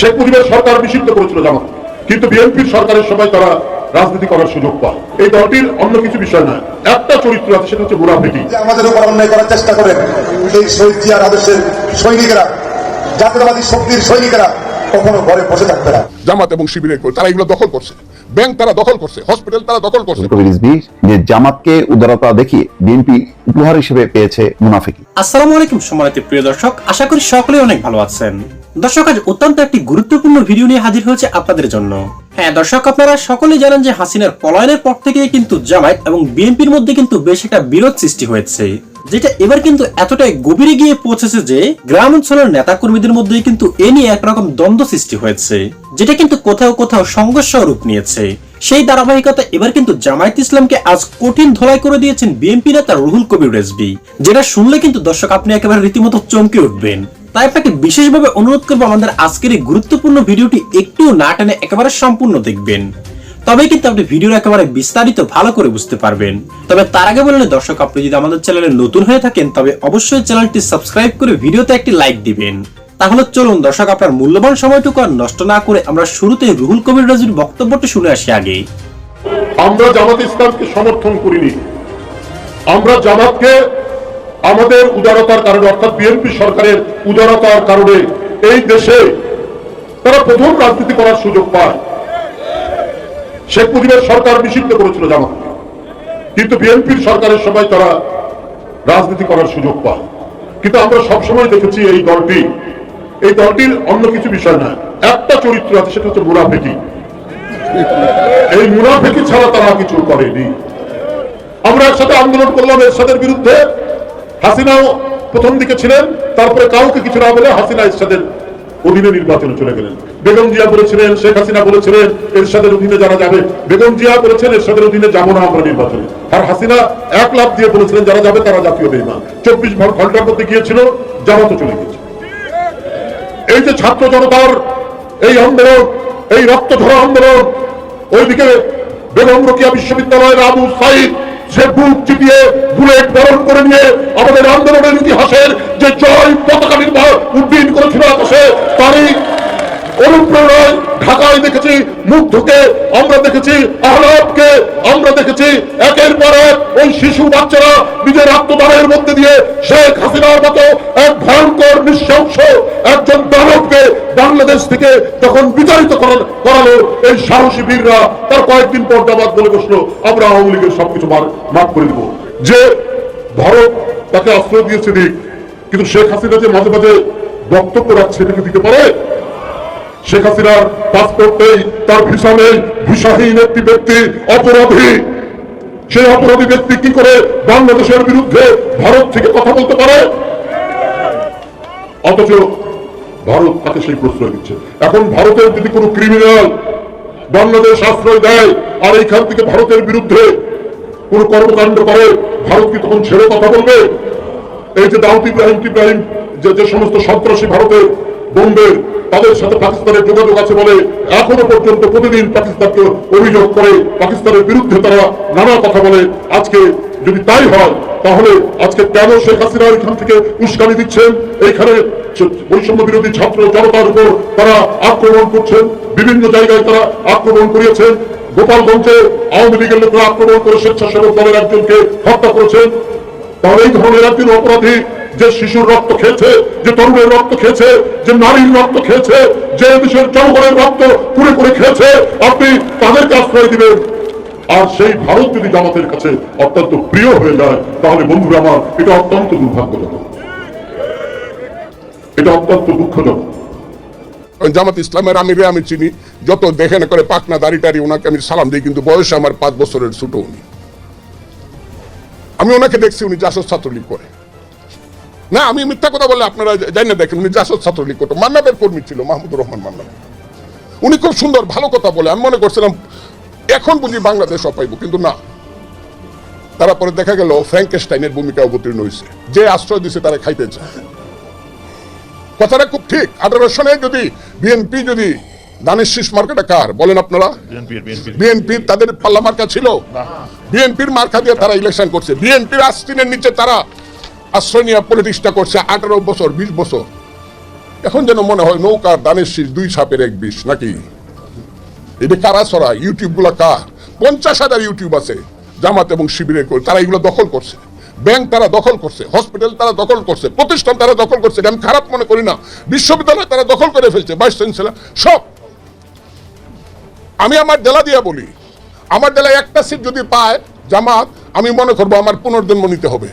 শেখ মুজিবের সরকার নিষিদ্ধ করেছিল জামাত। কিন্তু বিএনপির সরকারের সময় তারা রাজনীতি করার সুযোগ পায়। এই দলটির অন্য কিছু বিষয় নয় একটা চরিত্র আছে সেটা হচ্ছে মুনাফিকি যে আমাদের উপর অন্যায় করার চেষ্টা করেন এই শহীদ জিয়ার আদর্শের সৈনিকেরা জাতীয়তাবাদী শক্তির সৈনিকেরা কখনো ঘরে বসে থাকবে না। জামাত এবং শিবিরের করে তারা এগুলো দখল করছে। ব্যাংক তারা দখল করছে হসপিটাল তারা দখল করছে। যে জামাতকে উদারতা দেখিয়ে বিএনপি উপহার হিসেবে পেয়েছে মুনাফিকি আসসালামু আলাইকুম সম্মানিত প্রিয় দর্শক আশা করি সকলে অনেক ভালো আছেন। দর্শক, আজ অত্যন্ত একটি গুরুত্বপূর্ণ ভিডিও নিয়ে হাজির হয়েছে আপনাদের জন্য। হ্যাঁ দর্শক, আপনারা সকলেই জানেন যে হাসিনার পলায়নের পর থেকে কিন্তু জামায়াত এবং বিএনপির মধ্যে কিন্তু বেশ একটা বিরোধ সৃষ্টি হয়েছে, যেটা এবার কিন্তু এতটাই গভীরে গিয়ে পৌঁছেছে যে গ্রাম অঞ্চলের নেতাকর্মীদের মধ্যে কিন্তু এ নিয়ে একরকম দ্বন্দ্ব সৃষ্টি হয়েছে, যেটা কিন্তু কোথাও কোথাও সংঘর্ষ রূপ নিয়েছে। সেই ধারাবাহিকতা এবার কিন্তু জামায়াত ইসলামকে আজ কঠিন ধলাই করে দিয়েছেন বিএনপি নেতা রুহুল কবির রেজবি যেটা শুনলে কিন্তু দর্শক আপনি একেবারে রীতিমতো চমকে উঠবেন। তাই আপনাকে বিশেষভাবে অনুরোধ করব আমাদের আজকের এই গুরুত্বপূর্ণ ভিডিওটি একটু না টেনে একেবারে সম্পূর্ণ দেখবেন। তবে কিন্তু আপনি ভিডিওর একেবারে বিস্তারিত ভালো করে বুঝতে পারবেন। তবে তার আগে বললে দর্শক, আপনি যদি আমাদের চ্যানেলে নতুন হয়ে থাকেন, তবে অবশ্যই চ্যানেলটি সাবস্ক্রাইব করে ভিডিওতে একটি লাইক দিবেন। তাহলে চলুন দর্শক, আপনার মূল্যবান সময়টুকু আর নষ্ট না করে আমরা শুরুতে রুহুল কবির রাজুর বক্তব্যটা শুনে আসি আগে। আমরা জামাত ইসলামকে সমর্থন করিনি। আমরা জামাতকে আমাদের উদারতার কারণে, অর্থাৎ বিএনপি সরকারের উদারতার কারণে এই দেশে তারা প্রথম রাজনীতি করার সুযোগ পায়। শেখ মুজিবের সরকার নিষিদ্ধ করেছিল জামাতকে। কিন্তু বিএনপির সরকারের সময় তারা রাজনীতি করার সুযোগ পায়। কিন্তু আমরা সবসময় দেখেছি এই দলটি এই দলটির অন্য কিছু বিষয় নয় একটা চরিত্র আছে, সেটা হচ্ছে মুনাফিকি। এই মুনাফিকি ছাড়া তারা কিছু করেনি। আমরা একসাথে আন্দোলন করলাম এরশাদের বিরুদ্ধে। হাসিনাও প্রথম দিকে ছিলেন, তারপরে কাউকে কিছু না বলে হাসিনা এরশাদের অধীনে নির্বাচনে চলে গেলেন। বেগম জিয়া বলেছিলেন, শেখ হাসিনা বলেছিলেন, এরশাদের অধীনে যারা যাবে। বেগম জিয়া বলেছেন, এরশাদের অধীনে যাব না আমরা নির্বাচনে। আর হাসিনা এক লাভ দিয়ে বলেছিলেন, যারা যাবে তারা জাতীয় বেইমান। চব্বিশ ঘণ্টার মধ্যে গিয়েছিল জামাতে চলে গিয়েছে। এই যে ছাত্র জনতার এই আন্দোলন, এই রক্ত ধরা আন্দোলন, ওইদিকে বেগম রোকিয়া বিশ্ববিদ্যালয়ের আবু সাইদ, সে বুক চিপিয়ে বুলেট বরণ করে নিয়ে আমাদের আন্দোলনের ইতিহাসের যে জয় পতাকা নির্ভর উড্ডীন করেছিল আকাশে, তারই অনুপ্রেরণায় ঢাকায় দেখেছি মুগ্ধকে আমরা দেখেছি, আহলাদকে আমরা দেখেছি। একের পর এক ওই শিশু বাচ্চারা নিজের আত্মদানের মধ্যে দিয়ে শেখ হাসিনার মতো এক ভয়ঙ্কর নৃশংস একজন দানবকে বাংলাদেশ থেকে যখন বিতাড়িত করালো, এই সাহসী বীররা তার কয়েকদিন পর জামাত বলে বসল, আমরা আওয়ামী লীগের সবকিছু মাফ করে দিব। যে ভারত তাকে আশ্রয় দিয়েছে দিক কিন্তু শেখ হাসিনা যে মাঝে মাঝে বক্তব্য রাখছে এটাকে দিতে পারে? শেখ হাসিনার পাসপোর্ট নেই, তার ভিসা নেই ভিসাহীন একটি ব্যক্তি, অপরাধী। সেই অপরাধী ব্যক্তি কি করে বাংলাদেশের বিরুদ্ধে ভারত থেকে কথা বলতে পারে? অথচ ভারত তাকে সেই প্রশ্রয় দিচ্ছে। এখন ভারতের যদি কোনো ক্রিমিনাল বাংলাদেশ আশ্রয় দেয়, আর এইখান থেকে ভারতের বিরুদ্ধে কোনো কর্মকাণ্ড করে, ভারত কি তখন ছেড়ে কথা বলবে? এই যে দাউদ ইব্রাহিম ইব্রাহিম যে যে সমস্ত সন্ত্রাসী ভারতের বোমবের তাদের সাথে পাকিস্তানের যোগাযোগ আছে বলে এখনও পর্যন্ত প্রতিদিন পাকিস্তানকে অভিযোগ করে, পাকিস্তানের বিরুদ্ধে তারা নানা কথা বলে। আজকে যদি তাই হয়, তাহলে আজকে কেন শেখ হাসিনা এখান থেকে উস্কানি দিচ্ছেন? এইখানে বৈষম্য বিরোধী ছাত্র জনতার উপর তারা আক্রমণ করছেন। বিভিন্ন জায়গায় তারা আক্রমণ করিয়েছেন। গোপালগঞ্জে আওয়ামী লীগের লোকরা আক্রমণ করে স্বেচ্ছাসেবক দলের একজনকে হত্যা করেছেন। তাহলে এই ধরনের একজন অপরাধী যে শিশুর রক্ত খেয়েছে, যে তরুণের রক্ত খেয়েছে, যে নারীর রক্ত খেয়েছে, যে দেশের জনগণের রক্ত পুরে পুরে খেয়েছে, আপনি তাদেরকে আশ্রয় দিবেন। আর সেই ভারত যদি জামাতের কাছে অত্যন্ত প্রিয় হয়ে যায়, তাহলে বন্ধুরা আমার, এটা অত্যন্ত দুর্ভাগ্যজনক। এটা অত্যন্ত দুঃখজনক। জামাত ইসলামের আমিরে আমি চিনি, যত দেখে না করে দাড়ি টাড়ি ওনাকে আমি সালাম দিই, কিন্তু আমার পাঁচ বছরের ছোট উনি। আমি ওনাকে দেখছি, উনি জাসদ ছাত্রলীগ করে। না, আমি মিথ্যা কথা বলে আপনারা জানি না, দেখেন উনি জাসদ ছাত্রলীগ করতো। মান্নাবের কর্মী ছিল, মাহমুদুর রহমান মান্নাব। উনি খুব সুন্দর, ভালো কথা বলে। আমি মনে করছিলাম, এখন বুঝি বাংলাদেশ অপাইব, কিন্তু না। তারপরে দেখা গেল, ফ্র্যাঙ্কেস্টাইনের ভূমিকা অবতীর্ণ হয়েছে। যে আশ্রয় দিছে, তারা খাইতে চায়। কথাটা খুব ঠিক। আঠারো সনে যদি বিএনপি যদি দানের শীষ মার্কাটা কার? বলেন আপনারা। বিএনপি তাদের পাল্লা মার্কা ছিল। বিএনপির মার্কা দিয়ে তারা ইলেকশন করছে। বিএনপির আস্তিনের নিচে তারা আশ্রয় নিয়ে পলিটিক্সটা করছে আঠারো বছর বিশ বছর। এখন যেন মনে হয় নৌকার দানের শীষ দুই সাপের এক বিষ নাকি? এটা কারা ছড়া ইউটিউবগুলা কার? পঞ্চাশ হাজার ইউটিউব আছে জামাত এবং শিবিরের করে তারা এগুলো দখল করছে। ব্যাংক তারা দখল করছে হসপিটাল তারা দখল করছে প্রতিষ্ঠান তারা দখল করছে আমি খারাপ মনে করি না। বিশ্ববিদ্যালয় তারা দখল করে ফেলছে ভাইস চ্যান্সেলর সব। আমি আমার জেলা দিয়ে বলি আমার জেলায় একটা সিট যদি পায় জামাত আমি মনে করব আমার পুনর্জন্ম নিতে হবে।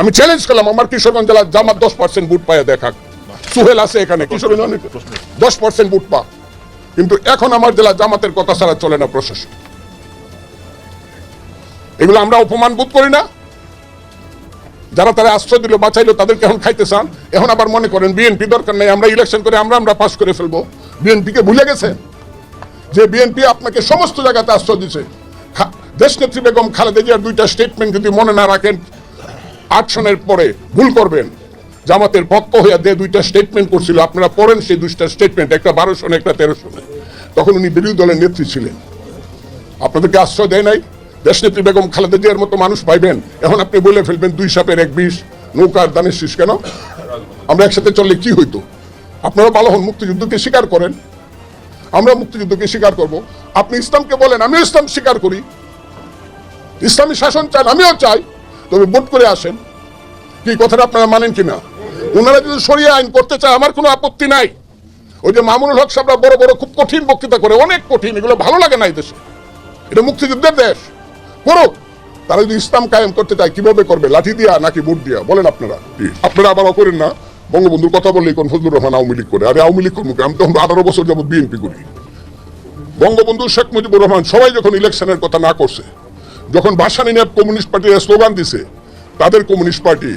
আমি চ্যালেঞ্জ করলাম আমার কিশোরগঞ্জ জেলার জামাত দশ পার্সেন্ট বুট পায় দেখাক। সুহেল আছে এখানে কিশোরগঞ্জ অনেক দশ পার্সেন্ট বুট পা কিন্তু এখন আমার জেলা জামাতের কথা ছাড়া চলে না প্রশাসন। এগুলো আমরা অপমান বোধ করি না। যারা তারা আশ্রয় দিল, বাঁচাইলো, তাদেরকে এখন খাইতে চান। এখন আবার মনে করেন বিএনপি দরকার নেই, আমরা ইলেকশন করে আমরা আমরা পাস করে ফেলব। বিএনপিকে ভুলে গেছেন যে বিএনপি আপনাকে সমস্ত জায়গাতে আশ্রয় দিছে। দেশনেত্রী বেগম খালেদা জিয়ার দুইটা স্টেটমেন্ট যদি মনে না রাখেন, আট সনের পরে ভুল করবেন। জামাতের পক্ষ হইয়া যে দুইটা স্টেটমেন্ট করছিল, আপনারা পড়েন সেই দুইটা স্টেটমেন্ট একটা বারো সনে, একটা তেরো সনে। তখন উনি বিরোধী দলের নেত্রী ছিলেন। আপনাদেরকে আশ্রয় দেয় নাই? দেশনেত্রী বেগম খালেদা জিয়ার মতো মানুষ পাইবেন। এখন আপনি বলে ফেলবেন দুই সাপের এক বিষ নৌকার দানের শীষ কেন? আমরা একসাথে চললে কি হইতো? আপনারা ভালো হন, মুক্তিযুদ্ধকে স্বীকার করেন। আমরা মুক্তিযুদ্ধকে স্বীকার করব। আপনি ইসলামকে বলেন, আমিও ইসলাম স্বীকার করি। ইসলামী শাসন চান, আমিও চাই। তবে ভোট করে আসেন। কি কথাটা আপনারা মানেন কিনা? ওনারা যদি সরিয়ে আইন করতে চায়, আমার কোনো আপত্তি নাই। ওই যে মামুনুল হক সাহেবরা বড় বড় খুব কঠিন বক্তৃতা করে, অনেক কঠিন, এগুলো ভালো লাগে না এই দেশে। এটা মুক্তিযুদ্ধের দেশ। করুক তারা যদি ইসলাম কায়েম করতে চায় কীভাবে করবে? লাঠি দিয়া নাকি বুট দিয়া? বলেন আপনারা। আপনারা আবার করেন না। বঙ্গবন্ধুর কথা বললেই কোন ফজলুর রহমান আওয়ামী লীগ করে। আরে আওয়ামী লীগ করব আমি তখন আঠারো বছর যাবত বিএনপি করি। বঙ্গবন্ধু শেখ মুজিবুর রহমান সবাই যখন ইলেকশনের কথা না করছে যখন ভাসানি নিয়ে কমিউনিস্ট পার্টির স্লোগান দিছে তাদের কমিউনিস্ট পার্টি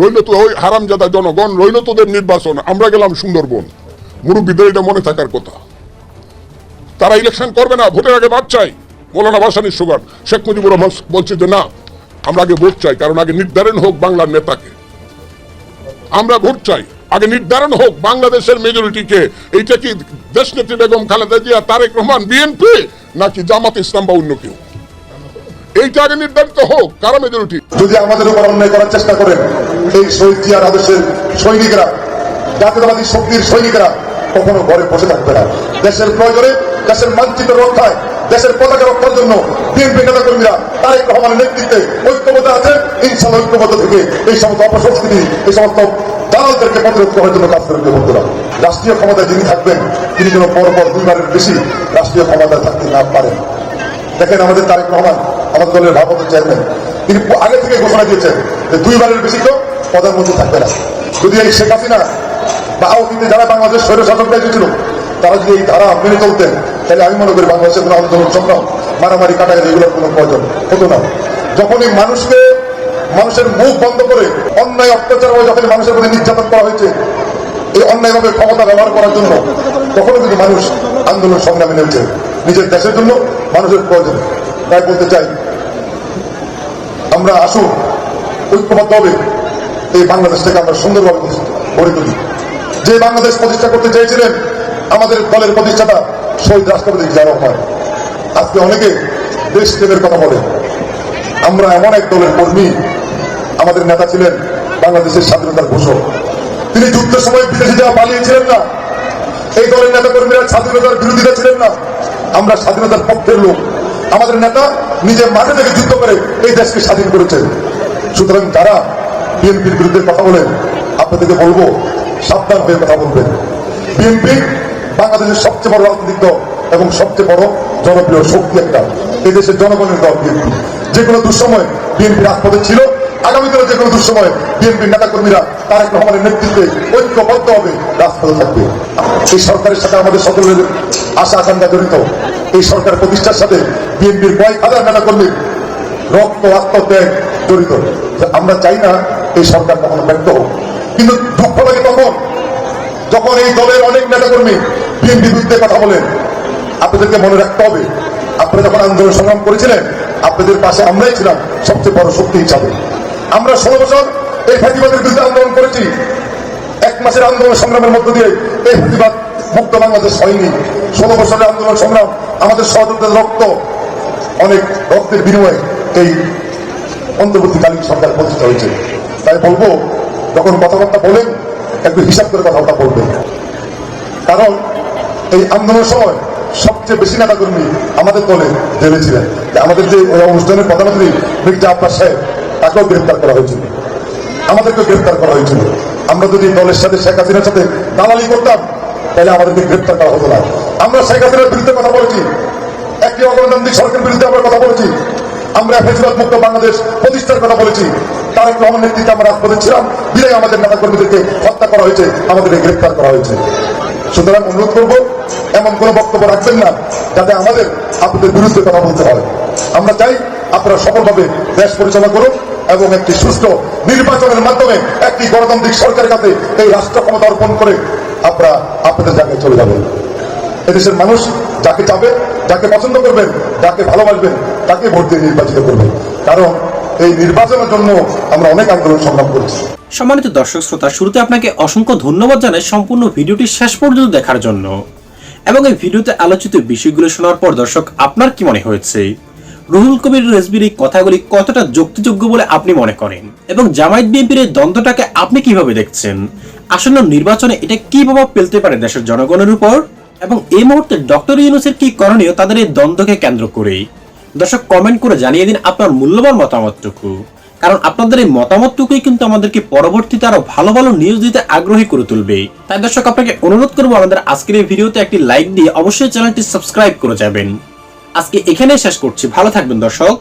রইল তো ওই হারামজাদা জনগণ রইল তোদের নির্বাচন আমরা গেলাম সুন্দরবন। মুরব্বীদের এটা মনে থাকার কথা। তারা ইলেকশন করবে না ভোটের আগে বাদ চাই। মৌলানা ভাসানির সুগার শেখ মুজিবুর রহমান বলছে যে, না, আমরা আগে ভোট চাই, কারণ আগে নির্ধারণ হোক বাংলার নেতাকে। আমরা ভোট চাই। আগে নির্ধারণ হোক বাংলাদেশের মেজরিটিকে এইটা কি দেশনেত্রী বেগম খালেদা জিয়া, তারেক রহমান বিএনপি নাকি জামাত ইসলাম বা অন্য কেউ? এইটা আগে নির্ধারিত হোক, কারা মেজরিটি যদি আমাদের উপর অন্যায় করার চেষ্টা করেন, এই শহীদ জিয়ার আদর্শের সৈনিকরা, জাতীয়তাবাদী শক্তির সৈনিকরা কখনো ঘরে বসে থাকবে না। দেশের প্রয়োজনে, দেশের মানচিত্র রক্ষায় দেশের পতাকা রক্ষার জন্য বিএনপি নেতা কর্মীরা তারেক রহমানের নেতৃত্বে ঐক্যবদ্ধ আছে ইনশাল্লাহ ঐক্যবদ্ধ থেকে এই সমস্ত অপসংস্কৃতি, এই সমস্ত দালালদেরকে প্রতিরোধ করার জন্য কাজ করবে বন্ধুরা। রাষ্ট্রীয় ক্ষমতায় যিনি থাকবেন, তিনি যেন পর পর দুইবারের বেশি রাষ্ট্রীয় ক্ষমতায় থাকতে না পারেন। দেখেন আমাদের তারেক রহমান, আমাদের দলের ভারপ্রাপ্ত চেয়ারম্যান। তিনি আগে থেকে ঘোষণা দিয়েছেন যে দুইবারের বেশি তো প্রধানমন্ত্রী থাকবে না। যদি এই শেখ হাসিনা বা আওয়ামীতে যারা বাংলাদেশ স্বৈর শাসকরা এসেছিল তারা যদি এই ধারা মেনে চলতেন, তাহলে আমি মনে করি বাংলাদেশের কোনো আন্দোলন সংগ্রাম মারামারি কাটাকাটি এগুলোর কোনো প্রয়োজন হতো না। যখন এই মানুষকে মানুষের মুখ বন্ধ করে অন্যায় অত্যাচার হয়ে যখন মানুষের প্রতি নির্যাতন করা হয়েছে, এই অন্যায়ভাবে ক্ষমতা ব্যবহার করার জন্য তখনও কিন্তু মানুষ আন্দোলন সংগ্রামে নেমেছে। নিজের দেশের জন্য মানুষের প্রয়োজন। তাই বলতে চাই, আমরা আসুন, ঐক্যবদ্ধ হবে এই বাংলাদেশটাকে আমরা সুন্দরভাবে গড়ে তুলি। যে বাংলাদেশ প্রতিষ্ঠা করতে চেয়েছিলেন আমাদের দলের প্রতিষ্ঠাতা শহীদ রাষ্ট্রপতি জিয়া রহমান। আজকে অনেকে দেশ প্রেমের কথা বলে। আমরা এমন এক দলের কর্মী। আমাদের নেতা ছিলেন বাংলাদেশের স্বাধীনতার ঘোষক। তিনি যুদ্ধের সময় বিদেশে যাওয়া পালিয়েছিলেন না। এই দলের নেতা কর্মীরা স্বাধীনতার বিরোধিতা ছিলেন না। আমরা স্বাধীনতার পক্ষের লোক। আমাদের নেতা নিজের মাঠে থেকে যুদ্ধ করে এই দেশকে স্বাধীন করেছেন সুতরাং যারা বিএনপির বিরুদ্ধে কথা বলেন, আপনাদেরকে বলব, সাবধান হয়ে কথা বলবেন। বিএনপি বাংলাদেশের সবচেয়ে বড় রাজনৈতিক দল এবং সবচেয়ে বড় জনপ্রিয় শক্তি একটা এই দেশের জনগণের দল বিএনপি। যে কোনো দুঃসময় বিএনপি রাজপথে ছিল, আগামী দিনে যে কোনো দুঃসময় বিএনপির নেতা কর্মীরা তারেক রহমানের নেতৃত্বে ঐক্যবদ্ধ হবে, রাজপথে থাকবে। এই সরকারের সাথে আমাদের সকলের আশা আকাঙ্ক্ষা জড়িত। এই সরকার প্রতিষ্ঠার সাথে বিএনপির কয়েক হাজার নেতা কর্মীর রক্ত আত্মত্যাগ জড়িত। আমরা চাই না এই সরকার কখনো ব্যর্থ হোক। কিন্তু দুঃখ লাগে তখন, যখন এই দলের অনেক নেতাকর্মী বিএনপি বিরুদ্ধে কথা বলেন। আপনাদেরকে মনে রাখতে হবে, আপনারা যখন আন্দোলন সংগ্রাম করেছিলেন, আপনাদের পাশে আমরাই ছিলাম সবচেয়ে বড় শক্তি হিসাবে। আমরা ষোলো বছর এই ফাঁকিবাদের বিরুদ্ধে আন্দোলন করেছি। এক মাসের আন্দোলন সংগ্রামের মধ্য দিয়ে এই প্রতিবাদ মুক্ত বাংলাদেশ হয়নি। ষোলো বছরের আন্দোলন সংগ্রাম আমাদের সহযোগিতার রক্ত, অনেক রক্তের বিনিময়ে এই অন্তর্বর্তীকালীন সরকার প্রতিষ্ঠা হয়েছে। তাই বলব, যখন কথাবার্তা বলেন, একটু হিসাব করে কথাটা বলবেন। কারণ এই আন্দোলনের সময় সবচেয়ে বেশি নেতাকর্মী আমাদের দলে জেলে ছিলেন। আমাদের যে অনুষ্ঠানের প্রধানমন্ত্রী মির্জা আব্বাস সাহেব, তাকেও গ্রেফতার করা হয়েছিল। আমাদেরকে গ্রেফতার করা হয়েছিল। আমরা যদি দলের সাথে শেখ হাসিনার সাথে দালালি করতাম, তাহলে আমাদেরকে গ্রেফতার করা হতো না। আমরা শেখ হাসিনার বিরুদ্ধে কথা বলেছি। একটি অগণতান্ত্রিক সরকারের বিরুদ্ধে আমরা কথা বলেছি। আমরা ফেসিবাদ মুক্ত বাংলাদেশ প্রতিষ্ঠার কথা বলেছি। তারেক রহমান নেতৃত্বে আমরা রাজপথে ছিলাম। বিদায় আমাদের নেতা কর্মীদেরকে হত্যা করা হয়েছে। আমাদেরকে গ্রেফতার করা হয়েছে। সুতরাং অনুরোধ করব এমন কোনো বক্তব্য রাখছেন না যাতে আমাদের আপনাদের বিরুদ্ধে কথা বলতে হয়। আমরা চাই আপনারা সফলভাবে দেশ পরিচালনা করুন এবং একটি সুষ্ঠু নির্বাচনের মাধ্যমে একটি গণতান্ত্রিক সরকারের কাছে এই রাষ্ট্র ক্ষমতা অর্পণ করে আপনারা আপনাদের জায়গায় চলে যাবেন এদেশের মানুষ যাকে চাবে, যাকে পছন্দ করবেন, যাকে ভালোবাসবেন, তাকে ভোট দিয়ে নির্বাচিত করবেন। কারণ এই নির্বাচনের জন্য আমরা অনেক আন্দোলন সংগ্রাম করেছি। সম্মানিত দর্শক, শ্রোতা, শুরুতে আপনাকে অসংখ্য ধন্যবাদ জানাই সম্পূর্ণ ভিডিওটি শেষ পর্যন্ত দেখার জন্য। এবং এই ভিডিওতে আলোচিত বিষয়গুলো শোনার পর দর্শক, আপনার কি মনে হয়েছে? রুহুল কবির রেজবির এই কথাগুলি কতটা যুক্তিযোগ্য বলে আপনি মনে করেন? এবং জামায়াত বিএনপির এই দ্বন্দ্বটাকে আপনি কীভাবে দেখছেন? আসন্ন নির্বাচনে এটা কি প্রভাব ফেলতে পারে দেশের জনগণের উপর? এবং এই মুহূর্তে ডক্টর ইউনুসের কি করণীয় তাদের এই দ্বন্দ্বকে কেন্দ্র করেই? দর্শক কমেন্ট করে জানিয়ে দিন আপনার মূল্যবান মতামতটুকু। কারণ আপনাদের এই মতামতটুকুই কিন্তু আমাদেরকে পরবর্তীতে আরও ভালো ভালো নিউজ দিতে আগ্রহী করে তুলবে। তাই দর্শক, আপনাকে অনুরোধ করব আমাদের আজকের এই ভিডিওতে একটি লাইক দিয়ে অবশ্যই চ্যানেলটি সাবস্ক্রাইব করে যাবেন। আজকে এখানেই শেষ করছি। ভালো থাকবেন দর্শক।